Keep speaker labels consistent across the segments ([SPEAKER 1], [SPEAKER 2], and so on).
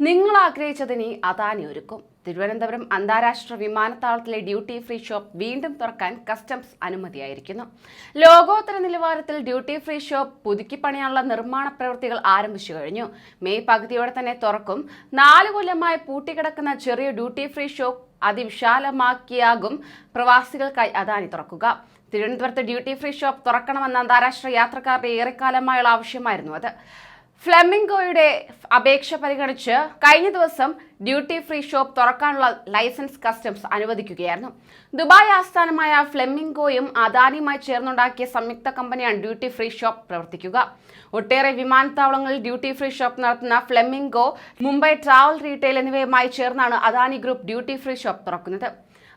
[SPEAKER 1] നിങ്ങൾ ആഗ്രഹിച്ചതിനി അദാനി ഒരുക്കും. തിരുവനന്തപുരം അന്താരാഷ്ട്ര വിമാനത്താവളത്തിലെ ഡ്യൂട്ടി ഫ്രീ ഷോപ്പ് വീണ്ടും തുറക്കാൻ കസ്റ്റംസ് അനുമതിയായിരിക്കുന്നു. ലോകോത്തര നിലവാരത്തിൽ ഡ്യൂട്ടി ഫ്രീ ഷോപ്പ് പുതുക്കിപ്പണിയാനുള്ള നിർമ്മാണ പ്രവൃത്തികൾ ആരംഭിച്ചു കഴിഞ്ഞു. മെയ് പകുതിയോടെ തന്നെ തുറക്കും. നാല് കൊല്ലമായി പൂട്ടിക്കിടക്കുന്ന ചെറിയ ഡ്യൂട്ടി ഫ്രീ ഷോപ്പ് അതിവിശാലമാക്കിയാകും പ്രവാസികൾക്കായി അദാനി തുറക്കുക. തിരുവനന്തപുരത്ത് ഡ്യൂട്ടി ഫ്രീ ഷോപ്പ് തുറക്കണമെന്ന അന്താരാഷ്ട്ര യാത്രക്കാരുടെ ഏറെക്കാലമായുള്ള ആവശ്യമായിരുന്നു അത്. ഫ്ലെമിംഗോയുടെ അപേക്ഷ പരിഗണിച്ച് കഴിഞ്ഞ ദിവസം ഡ്യൂട്ടി ഫ്രീ ഷോപ്പ് തുറക്കാനുള്ള ലൈസൻസ് കസ്റ്റംസ് അനുവദിക്കുകയായിരുന്നു. ദുബായ് ആസ്ഥാനമായ ഫ്ലെമിംഗോയും അദാനിയുമായി ചേർന്നുണ്ടാക്കിയ സംയുക്ത കമ്പനിയാണ് ഡ്യൂട്ടി ഫ്രീ ഷോപ്പ് പ്രവർത്തിക്കുക. ഒട്ടേറെ വിമാനത്താവളങ്ങളിൽ ഡ്യൂട്ടി ഫ്രീ ഷോപ്പ് നടത്തുന്ന ഫ്ലെമിംഗോ മുംബൈ ട്രാവൽ റീറ്റെയിൽ എന്നിവയുമായി ചേർന്നാണ് Adani group duty free shop തുറക്കുന്നത്.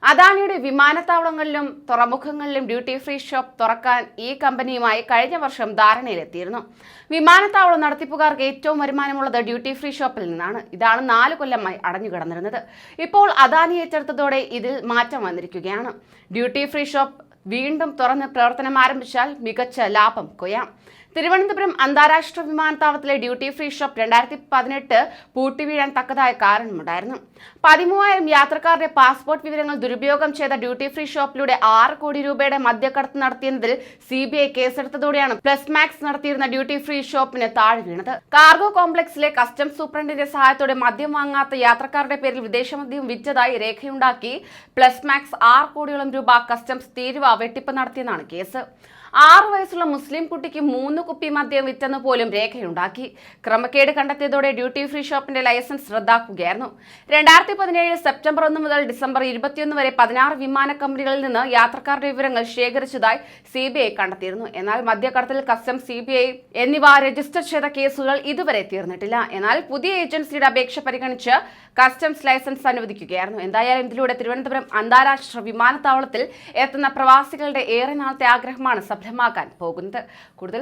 [SPEAKER 1] അദാനിയുടെ വിമാനത്താവളങ്ങളിലും തുറമുഖങ്ങളിലും ഡ്യൂട്ടി ഫ്രീ ഷോപ്പ് തുറക്കാൻ ഈ കമ്പനിയുമായി കഴിഞ്ഞ വർഷം ധാരണയിലെത്തിയിരുന്നു. വിമാനത്താവളം നടത്തിപ്പുകാർക്ക് ഏറ്റവും വരുമാനമുള്ളത് ഡ്യൂട്ടി ഫ്രീ ഷോപ്പിൽ നിന്നാണ്. ഇതാണ് നാല് കൊല്ലമായി അടഞ്ഞു കിടന്നിരുന്നത്. ഇപ്പോൾ അദാനി ഏറ്റെടുത്തതോടെ ഇതിൽ മാറ്റം വന്നിരിക്കുകയാണ്. ഡ്യൂട്ടി ഫ്രീ ഷോപ്പ് വീണ്ടും തുറന്ന് പ്രവർത്തനം ആരംഭിച്ചാൽ മികച്ച ലാഭം കൊയ്യാം. തിരുവനന്തപുരം അന്താരാഷ്ട്ര വിമാനത്താവളത്തിലെ ഡ്യൂട്ടി ഫ്രീ ഷോപ്പ് രണ്ടായിരത്തി പതിനെട്ട് പൂട്ടിവീഴാൻ തക്കതായ കാരണമുണ്ടായിരുന്നു. പതിമൂവായിരം യാത്രക്കാരുടെ പാസ്പോർട്ട് വിവരങ്ങൾ ദുരുപയോഗം ചെയ്ത ഡ്യൂട്ടി ഫ്രീ ഷോപ്പിലൂടെ ആറ് കോടി രൂപയുടെ മദ്യക്കടത്ത് നടത്തിയതിൽ സി ബി ഐ കേസെടുത്തതോടെയാണ് പ്ലസ് മാക്സ് നടത്തിയിരുന്ന ഡ്യൂട്ടി ഫ്രീ ഷോപ്പിന് താഴെ വീണത്. കാർഗോ കോംപ്ലക്സിലെ കസ്റ്റംസ് സൂപ്രണ്ടിന്റെ സഹായത്തോടെ മദ്യം വാങ്ങാത്ത യാത്രക്കാരുടെ പേരിൽ വിദേശമദ്യം വിറ്റതായി രേഖയുണ്ടാക്കി പ്ലസ് മാക്സ് ആറ് കോടിയോളം രൂപ കസ്റ്റംസ് തീരുവ വെട്ടിപ്പ് നടത്തിയെന്നാണ് കേസ്. ആറു വയസ്സുള്ള മുസ്ലിം കുട്ടിക്ക് മൂന്ന് കുപ്പി മദ്യം വിറ്റെന്ന് പോലും രേഖയുണ്ടാക്കി. ക്രമക്കേട് കണ്ടെത്തിയതോടെ ഡ്യൂട്ടി ഫ്രീ ഷോപ്പിന്റെ ലൈസൻസ് റദ്ദാക്കുകയായിരുന്നു. രണ്ടായിരത്തി പതിനേഴ് സെപ്റ്റംബർ ഒന്ന് മുതൽ ഡിസംബർ ഇരുപത്തിയൊന്ന് വരെ പതിനാറ് വിമാന കമ്പനികളിൽ നിന്ന് യാത്രക്കാരുടെ വിവരങ്ങൾ ശേഖരിച്ചതായി സി ബി ഐ കണ്ടെത്തിയിരുന്നു. എന്നാൽ മദ്യക്കടത്തിൽ കസ്റ്റംസ് സി ബി ഐ എന്നിവ രജിസ്റ്റർ ചെയ്ത കേസുകൾ ഇതുവരെ തീർന്നിട്ടില്ല. എന്നാൽ പുതിയ ഏജൻസിയുടെ അപേക്ഷ പരിഗണിച്ച് കസ്റ്റംസ് ലൈസൻസ് അനുവദിക്കുകയായിരുന്നു. എന്തായാലും ഇതിലൂടെ തിരുവനന്തപുരം അന്താരാഷ്ട്ര വിമാനത്താവളത്തിൽ എത്തുന്ന പ്രവാസികളുടെ ഏറെ നാളത്തെ ആഗ്രഹമാണ് സഫലമാക്കാൻ പോകുന്നത്. കൂടുതൽ